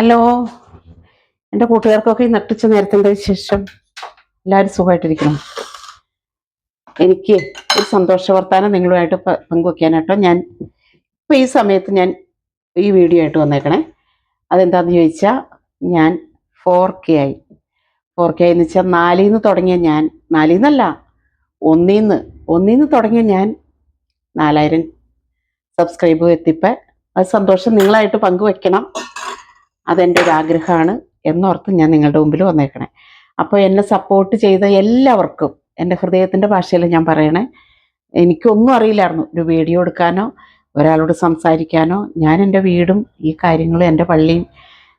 Hello. എന്റെ കൂട്ടുകാർക്കൊക്കെ ഈ നട്ടുച്ച നേരത്തിന്റെ ശേഷം എല്ലാവരും സുഖമായിട്ടിരിക്കണം എനിക്ക് ഒരു സന്തോഷ വർത്താനം നിങ്ങളുമായിട്ട് പങ്കുവെക്കാനായിട്ടോ ഞാൻ ഇപ്പോൾ ഈ സമയത്ത് ഞാൻ ഈ വീഡിയോ ആയിട്ട് വന്നേക്കണേ. അതെന്താണെന്ന് ചോദിച്ചാൽ ഞാൻ ഫോർ കെ ആയി. ഫോർ കെ എന്ന് വെച്ചാൽ നാലിൽ നിന്ന് തുടങ്ങിയ ഞാൻ നാലിൽ നിന്നല്ല ഒന്നിൽ നിന്ന് ഒന്നിൽ നിന്ന് തുടങ്ങിയ ഞാൻ നാലായിരം സബ്സ്ക്രൈബ് എത്തിപ്പോൾ അത് സന്തോഷം നിങ്ങളായിട്ട് പങ്കുവെക്കണം. അതെന്റെ ഒരു ആഗ്രഹമാണ് എന്നോർത്ത് ഞാൻ നിങ്ങളുടെ മുമ്പിൽ വന്നേക്കണേ. അപ്പോൾ എന്നെ സപ്പോർട്ട് ചെയ്ത എല്ലാവർക്കും എന്റെ ഹൃദയത്തിന്റെ ഭാഷയിൽ ഞാൻ പറയണേ. എനിക്കൊന്നും അറിയില്ലായിരുന്നു. ഒരു വീഡിയോ എടുക്കാനോ ഒരാളോട് സംസാരിക്കാനോ ഞാൻ എന്റെ വീടും ഈ കാര്യങ്ങളും എന്റെ പള്ളിയും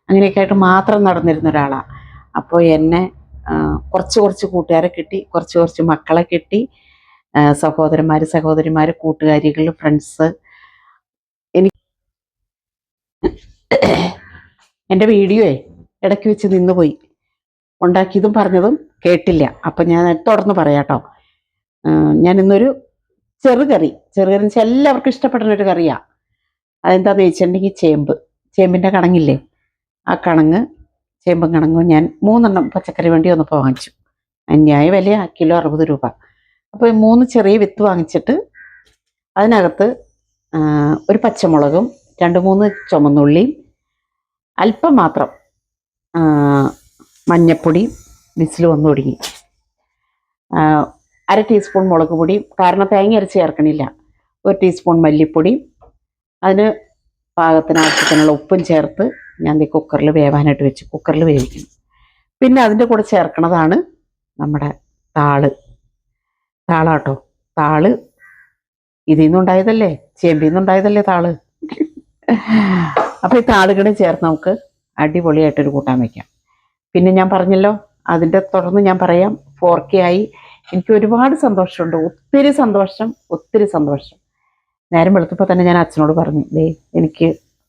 അങ്ങനെയൊക്കെ ആയിട്ട് മാത്രം നടന്നിരുന്ന ഒരാളാണ് അപ്പോൾ എന്നെ കുറച്ച് കുറച്ച് കൂട്ടുകാരെ കിട്ടി കുറച്ച് കുറച്ച് മക്കളെ കിട്ടി. സഹോദരന്മാർ സഹോദരിമാർ കൂട്ടുകാരികൾ ഫ്രണ്ട്സ് എന്റെ വീഡിയോയെ ഇടയ്ക്ക് വെച്ച് നിന്ന് പോയി. ഉണ്ടാക്കിയതും പറഞ്ഞതും കേട്ടില്ല. അപ്പം ഞാൻ തുടർന്ന് പറയാട്ടോ. ഞാൻ ഇന്നൊരു ചെറുകറി ചെറുകറി വെച്ചാൽ എല്ലാവർക്കും ഇഷ്ടപ്പെടുന്ന ഒരു കറിയാണ് അതെന്താണെന്ന് ചോദിച്ചിട്ടുണ്ടെങ്കിൽ ചേമ്പ്. ചേമ്പിന്റെ കണങ്ങില്ലേ? ആ കണങ്ങ് ചേമ്പും കണങ്ങും ഞാൻ മൂന്നെണ്ണം പച്ചക്കറി വേണ്ടി വന്നപ്പോൾ വാങ്ങിച്ചു. അന്യായ വില കിലോ അറുപത് രൂപ. അപ്പോൾ മൂന്ന് ചെറിയ വിത്ത് വാങ്ങിച്ചിട്ട് അതിനകത്ത് ഒരു പച്ചമുളകും രണ്ട് മൂന്ന് ചുമന്നുള്ളിയും അല്പം മാത്രം മഞ്ഞപ്പൊടി വിസിൽ വന്നു തുടങ്ങി അര ടീസ്പൂൺ മുളക് പൊടി കാരണം തേങ്ങ അരച്ച് ചേർക്കണില്ല. ഒരു ടീസ്പൂൺ മല്ലിപ്പൊടി അതിന് പാകത്തിന് ആവശ്യത്തിനുള്ള ഉപ്പും ചേർത്ത് ഞാൻ ഈ കുക്കറിൽ വേവാനായിട്ട് വെച്ചു. കുക്കറിൽ വേവിക്കണം പിന്നെ അതിന്റെ കൂടെ ചേർക്കണതാണ് നമ്മുടെ താൾ. താളാട്ടോ. താൾ ഇതിൽ നിന്നുണ്ടായതല്ലേ? ചേമ്പിൽ നിന്നുണ്ടായതല്ലേ താൾ? അപ്പോൾ ഈ താളുകളും ചേർത്ത് നമുക്ക് അടിപൊളിയായിട്ടൊരു കൂട്ടാൻ വയ്ക്കാം പിന്നെ ഞാൻ പറഞ്ഞല്ലോ അതിന്റെ തുടർന്ന് ഞാൻ പറയാം ഫോർ കെ ആയി എനിക്ക് ഒരുപാട് സന്തോഷമുണ്ട് ഒത്തിരി സന്തോഷം ഒത്തിരി സന്തോഷം. നേരം വെളുത്തപ്പോൾ തന്നെ ഞാൻ അച്ഛനോട് പറഞ്ഞു ദേ എനിക്ക്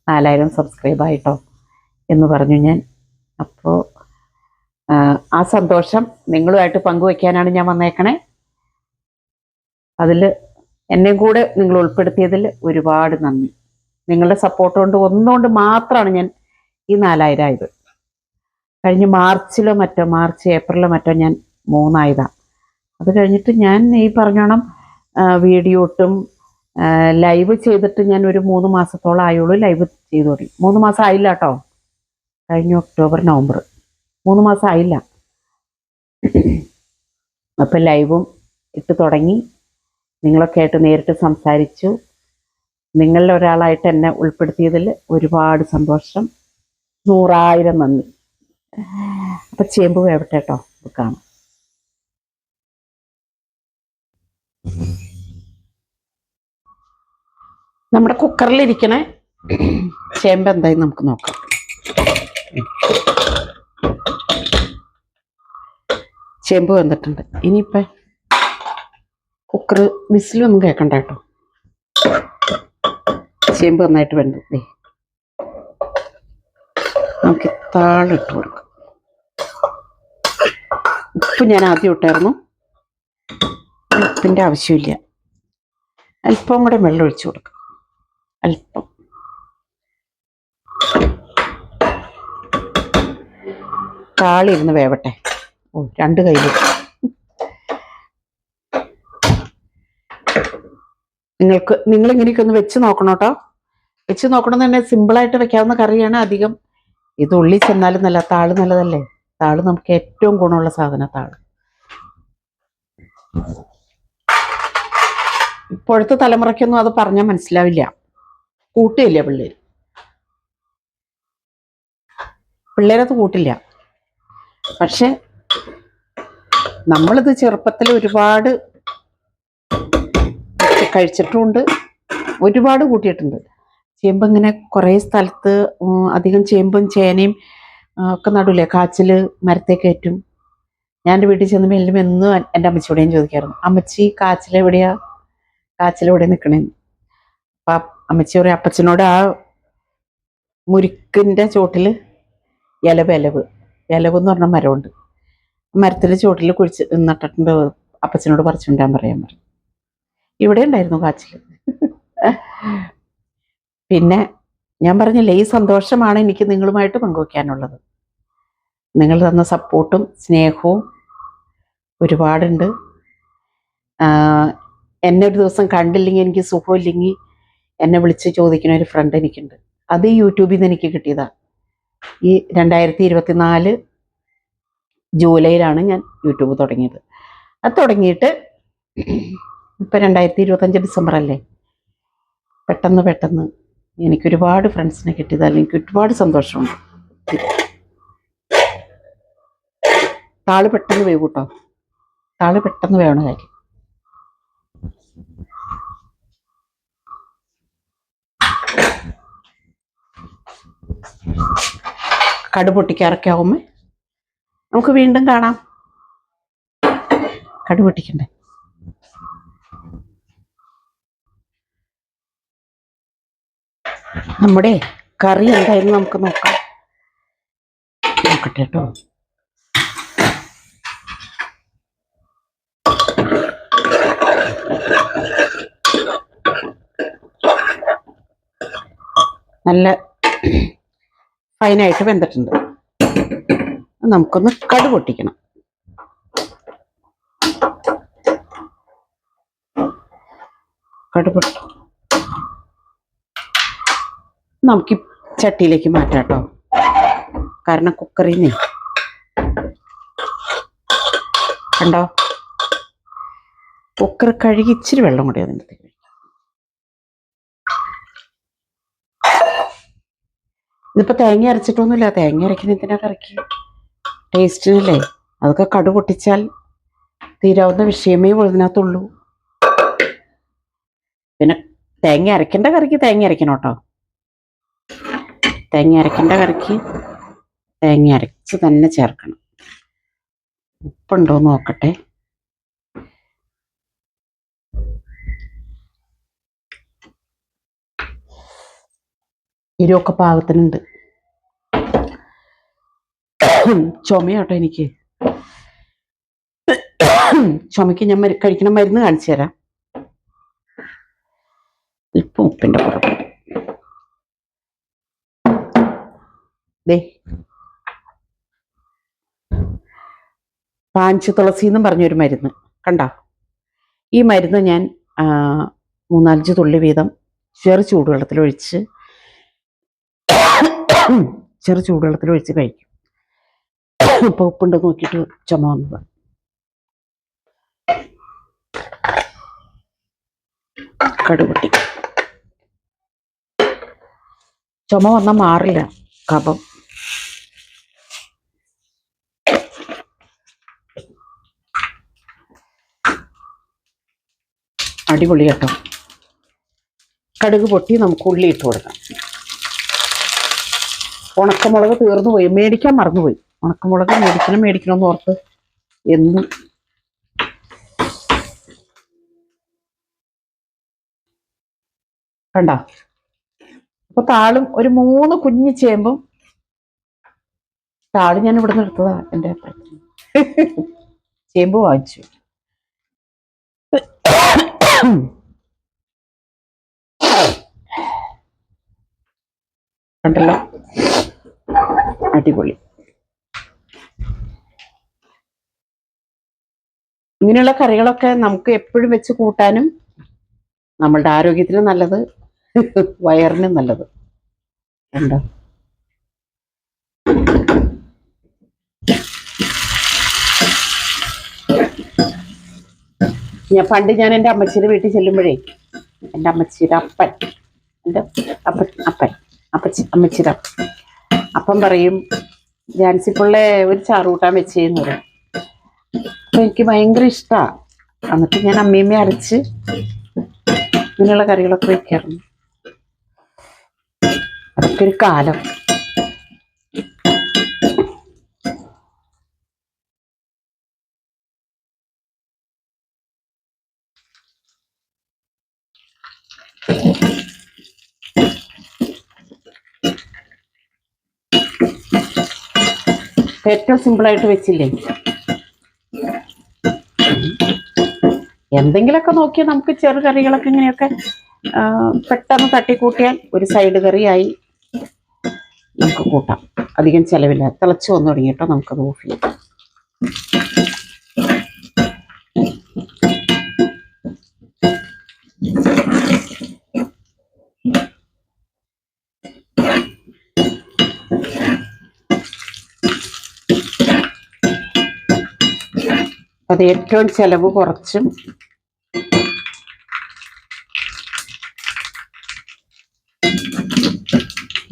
നാലായിരം സബ്സ്ക്രൈബ് ആയിട്ടോ എന്ന് പറഞ്ഞു ഞാൻ. അപ്പോൾ ആ സന്തോഷം നിങ്ങളുമായിട്ട് പങ്കുവയ്ക്കാനാണ് ഞാൻ വന്നേക്കണേ. അതിൽ എന്നെയും കൂടെ നിങ്ങൾ ഉൾപ്പെടുത്തിയതിൽ ഒരുപാട് നന്ദി. നിങ്ങളുടെ സപ്പോർട്ട് കൊണ്ട് ഒന്നുകൊണ്ട് മാത്രമാണ് ഞാൻ ഈ നാലായിരം ആയത് കഴിഞ്ഞ് മാർച്ചിലോ മറ്റോ മാർച്ച് ഏപ്രിലോ മറ്റോ ഞാൻ മൂന്നായതാണ് അത് കഴിഞ്ഞിട്ട് ഞാൻ ഈ പറഞ്ഞോണം വീഡിയോ ഇട്ടും ലൈവ് ചെയ്തിട്ട് ഞാൻ ഒരു മൂന്ന് മാസത്തോളം ആയുള്ളൂ ലൈവ് ചെയ്തു തുടങ്ങി. മൂന്ന് മാസം ആയില്ല കേട്ടോ. കഴിഞ്ഞ ഒക്ടോബർ നവംബർ. മൂന്ന് മാസം ആയില്ല. അപ്പം ലൈവും ഇട്ട് തുടങ്ങി. നിങ്ങളൊക്കെ ആയിട്ട് നേരിട്ട് സംസാരിച്ചു. നിങ്ങളിൽ ഒരാളായിട്ട് എന്നെ ഉൾപ്പെടുത്തിയതിൽ ഒരുപാട് സന്തോഷം. നൂറായിരം നന്ദി. അപ്പം ചേമ്പ് വേവട്ടെ കേട്ടോ. കാണാം. നമ്മുടെ കുക്കറിലിരിക്കണ ചേമ്പ് എന്തായി നമുക്ക് നോക്കാം. ചേമ്പ് വന്നിട്ടുണ്ട്. ഇനിയിപ്പോൾ കുക്കർ വിസിലൊന്നും കേൾക്കണ്ട കേട്ടോ. ചേമ്പ് നന്നായിട്ട് ദേ. നമുക്ക് താളിട്ട് കൊടുക്കാം. ഉപ്പ് ഞാൻ ആദ്യം ഇട്ടായിരുന്നു. ഉപ്പിന്റെ ആവശ്യമില്ല. അല്പം കൂടെ വെള്ളം ഒഴിച്ചു കൊടുക്കാം. അല്പം. താളി താളിരുന്ന് വേവട്ടെ. ഓ രണ്ട് കയ്യിൽ നിങ്ങൾക്ക് നിങ്ങളിങ്ങനെയൊക്കെ ഒന്ന് വെച്ച് നോക്കണം കേട്ടോ. വെച്ച് നോക്കണം തന്നെ സിമ്പിളായിട്ട് വെക്കാവുന്ന കറിയാണ് അധികം. ഇത് ഉള്ളി ചെന്നാലും നല്ല താൾ നല്ലതല്ലേ? താൾ നമുക്ക് ഏറ്റവും ഗുണമുള്ള സാധനം താൾ. ഇപ്പോഴത്തെ തലമുറയ്ക്കൊന്നും അത് പറഞ്ഞാൽ മനസ്സിലാവില്ല. കൂട്ടില്ല പിള്ളേർ പിള്ളേരത് കൂട്ടില്ല. പക്ഷെ നമ്മളിത് ചെറുപ്പത്തിൽ ഒരുപാട് കഴിച്ചിട്ടുമുണ്ട് ഒരുപാട് കൂട്ടിയിട്ടുണ്ട്. ചേമ്പ് ഇങ്ങനെ കുറേ സ്ഥലത്ത് അധികം ചേമ്പും ചേനയും ഒക്കെ നടൂലേ കാച്ചിൽ മരത്തെ കയറ്റും. ഞാൻ എന്റെ വീട്ടിൽ ചെന്ന് മെല്ലും എന്നും എന്റെ അമ്മച്ചിയോടെയും ചോദിക്കായിരുന്നു അമ്മച്ചി കാച്ചിലെവിടെയാ കാച്ചിലെവിടെ നിൽക്കണേന്ന് അപ്പം അമ്മച്ചി പറയും അപ്പച്ചനോട് ആ മുരുക്കിന്റെ ചോട്ടിൽ ഇലവ് ഇലവ് ഇലവ് എന്ന് പറഞ്ഞ മരമുണ്ട്. മരത്തിന്റെ ചോട്ടിൽ കുഴിച്ച് നട്ടിട്ടുണ്ട്. അപ്പച്ചനോട് പറിച്ചുകൊണ്ടാൻ പറയാൻ പറയും ഇവിടെ ഉണ്ടായിരുന്നു കാച്ചിൽ പിന്നെ ഞാൻ പറഞ്ഞില്ലേ ഈ സന്തോഷമാണ് എനിക്ക് നിങ്ങളുമായിട്ട് പങ്കുവയ്ക്കാനുള്ളത് നിങ്ങൾ തന്ന സപ്പോർട്ടും സ്നേഹവും ഒരുപാടുണ്ട്. എന്നെ ഒരു ദിവസം കണ്ടില്ലെങ്കിൽ എനിക്ക് സുഖമില്ലെങ്കിൽ എന്നെ വിളിച്ച് ചോദിക്കുന്ന ഒരു ഫ്രണ്ട് എനിക്കുണ്ട്. അത് ഈ യൂട്യൂബിൽ നിന്ന് എനിക്ക് കിട്ടിയതാണ് ഈ രണ്ടായിരത്തി ഇരുപത്തിനാല് ജൂലൈയിലാണ് ഞാൻ യൂട്യൂബ് തുടങ്ങിയത്. അത് തുടങ്ങിയിട്ട് ഇപ്പം രണ്ടായിരത്തി ഇരുപത്തഞ്ച് ഡിസംബർ അല്ലേ പെട്ടെന്ന് പെട്ടെന്ന് എനിക്ക് ഒരുപാട് ഫ്രണ്ട്സിനെ കിട്ടിയതല്ല എനിക്ക് ഒരുപാട് സന്തോഷമുണ്ട് താൾ പെട്ടെന്ന് വേവ് കേട്ടോ? താൾ പെട്ടെന്ന് വേണം കാര്യം. കടു പൊട്ടിക്കാറൊക്കെ ആവുമ്പോ നമുക്ക് വീണ്ടും കാണാം. കടു നമ്മുടെ കറി എന്തായാലും നമുക്ക് നോക്കാം. നോക്കട്ടെ കേട്ടോ. നല്ല ഫൈനായിട്ട് വെന്തിട്ടുണ്ട്. നമുക്കൊന്ന് കടു പൊട്ടിക്കണം. കടു പൊട്ടി നമുക്ക് ചട്ടിയിലേക്ക് മാറ്റാം കേട്ടോ കാരണം കുക്കറിൽ നിന്ന് കണ്ടോ? കുക്കർ കഴുകി ഇച്ചിരി വെള്ളം കൂടി അതിന്റെ. ഇതിപ്പോ തേങ്ങ അരച്ചിട്ടൊന്നുമില്ല. തേങ്ങ അരയ്ക്കുന്ന എന്തിനാ കറിക്ക്? ടേസ്റ്റിനല്ലേ അതൊക്കെ കടു പൊട്ടിച്ചാൽ തീരാവുന്ന വിഷയമേ ഇതിനകത്തുള്ളൂ. പിന്നെ തേങ്ങ അരയ്ക്കേണ്ട കറിക്ക് തേങ്ങ അരയ്ക്കണം കേട്ടോ. തേങ്ങ അരക്കേണ്ട കറിക്ക് തേങ്ങ അരച്ച് തന്നെ ചേർക്കണം. ഉപ്പുണ്ടോ നോക്കട്ടെ. ഇരുവൊക്കെ പാകത്തിനുണ്ട്. ചുമയാട്ടോ എനിക്ക്. ചുമയ്ക്ക് ഞാൻ കഴിക്കണ മരുന്ന് കാണിച്ചു തരാം. ഇപ്പം ഉപ്പിന്റെ കുറവ് ദേ. പാഞ്ചു തുളസി എന്നും പറഞ്ഞൊരു മരുന്ന്. കണ്ടോ? ഈ മരുന്ന് ഞാൻ മൂന്നാലഞ്ച് തുള്ളി വീതം ചെറു ചൂടുവെള്ളത്തിൽ ഒഴിച്ച് ചെറു ചൂടുവെള്ളത്തിൽ ഒഴിച്ച് കഴിക്കും. ഇപ്പൊ ഉപ്പുണ്ട് നോക്കിയിട്ട് ചുമ വന്നത്. കടുപൊട്ടി ചുമ വന്നാൽ മാറില്ല കഫം. അടിപൊളി കേട്ടോ. കടുക് പൊട്ടി നമുക്ക് ഉള്ളി ഇട്ട് കൊടുക്കാം. ഉണക്കമുളക് തീർന്നു പോയി. മേടിക്കാൻ മറന്നുപോയി. ഉണക്കമുളക് മേടിക്കണം മേടിക്കണം എന്ന് ഓർത്ത് എന്നും കണ്ട? അപ്പൊ താളും ഒരു മൂന്ന് കുഞ്ഞ് ചേമ്പും താൾ ഞാൻ ഇവിടെ നിന്ന് എടുത്തതാ എന്റെ. ചേമ്പ് വാങ്ങിച്ചു. കണ്ടല്ലോ അടിപൊളി. ഇങ്ങനെയുള്ള കറികളൊക്കെ നമുക്ക് എപ്പോഴും വെച്ച് കൂട്ടാനും നമ്മളുടെ ആരോഗ്യത്തിന് നല്ലത് വയറിനും നല്ലത്. ഉണ്ടോ? ഞാൻ പണ്ട് ഞാൻ എന്റെ അമ്മച്ചിയുടെ വീട്ടിൽ ചെല്ലുമ്പോഴേ എന്റെ അമ്മച്ചിയുടെ അപ്പൻ എന്റെ അപ്പൻ അപ്പൻ അപ്പച്ചി അമ്മച്ചിയുടെ അപ്പൻ. അപ്പം പറയും ജാൻസി ജാൻസിപ്പിള്ള ഒരു ചാറൂട്ടാൻ വെച്ചേന്ന് പറയും. അപ്പം എനിക്ക് ഭയങ്കര ഇഷ്ടമാണ് എന്നിട്ട് ഞാൻ അമ്മയമ്മയെ അരച്ച് ഇങ്ങനെയുള്ള കറികളൊക്കെ വെക്കാറുണ്ട്. അതൊക്കെ ഒരു കാലം. ഏറ്റവും സിമ്പിളായിട്ട് വെച്ചില്ലേ? എന്തെങ്കിലുമൊക്കെ നോക്കിയാൽ നമുക്ക് ചെറു കറികളൊക്കെ ഇങ്ങനെയൊക്കെ പെട്ടെന്ന് തട്ടിക്കൂട്ടിയാൽ ഒരു സൈഡ് കറിയായി നമുക്ക് കൂട്ടാം. അധികം ചിലവില്ല. തിളച്ച് വന്നു തുടങ്ങിയിട്ടോ നമുക്കത് ഓഫ് ചെയ്യാം. അത് ഏറ്റവും ചെലവ് കുറച്ചും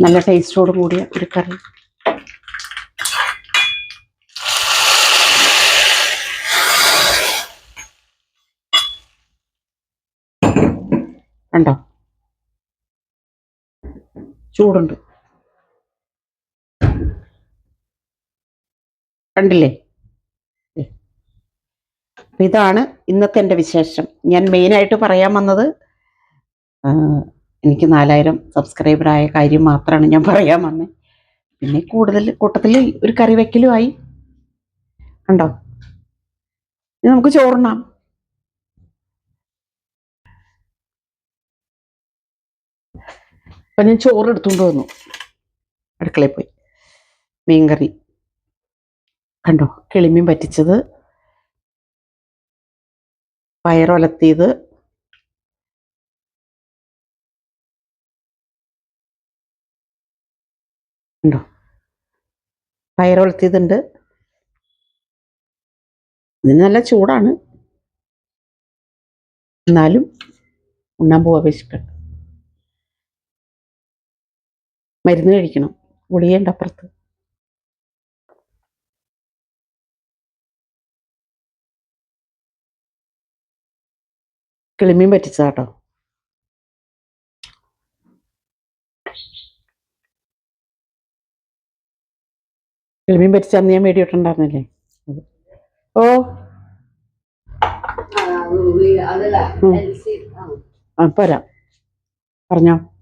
നല്ല ടേസ്റ്റോട് കൂടിയ ഒരു കറി. കണ്ടോ? ചൂടുണ്ട്. കണ്ടില്ലേ. അപ്പൊ ഇതാണ് ഇന്നത്തെ എന്റെ വിശേഷം. ഞാൻ മെയിനായിട്ട് പറയാൻ വന്നത് എനിക്ക് നാലായിരം സബ്സ്ക്രൈബറായ കാര്യം മാത്രമാണ് ഞാൻ പറയാൻ വന്നത് പിന്നെ കൂടുതൽ കൂട്ടത്തിൽ ഒരു കറി വയ്ക്കലുമായി കണ്ടോ? ഇനി നമുക്ക് ചോറണം അപ്പം ഞാൻ ചോറ് എടുത്തുകൊണ്ട് വന്നു. അടുക്കളയിൽ പോയി. മീൻകറി. കണ്ടോ? കിളിമീൻ പറ്റിച്ചത്. പയറൊലത്തിയത് ഉണ്ടോ? പയറൊലത്തിയതുണ്ട് ഇതിന് നല്ല ചൂടാണ്. എന്നാലും ഉണ്ണാൻ പോവാ വിശക്കട്ട്. മരുന്ന് കഴിക്കണം. ഗുളികയുണ്ട് അപ്പുറത്ത്. കിളിമീൻ പറ്റിച്ചതാട്ടോ. കിളിമീൻ പറ്റിച്ച അന്ന് ഞാൻ മേടിയിട്ടുണ്ടായിരുന്നില്ലേ. ഓ. ആ പോരാ. പറഞ്ഞോ.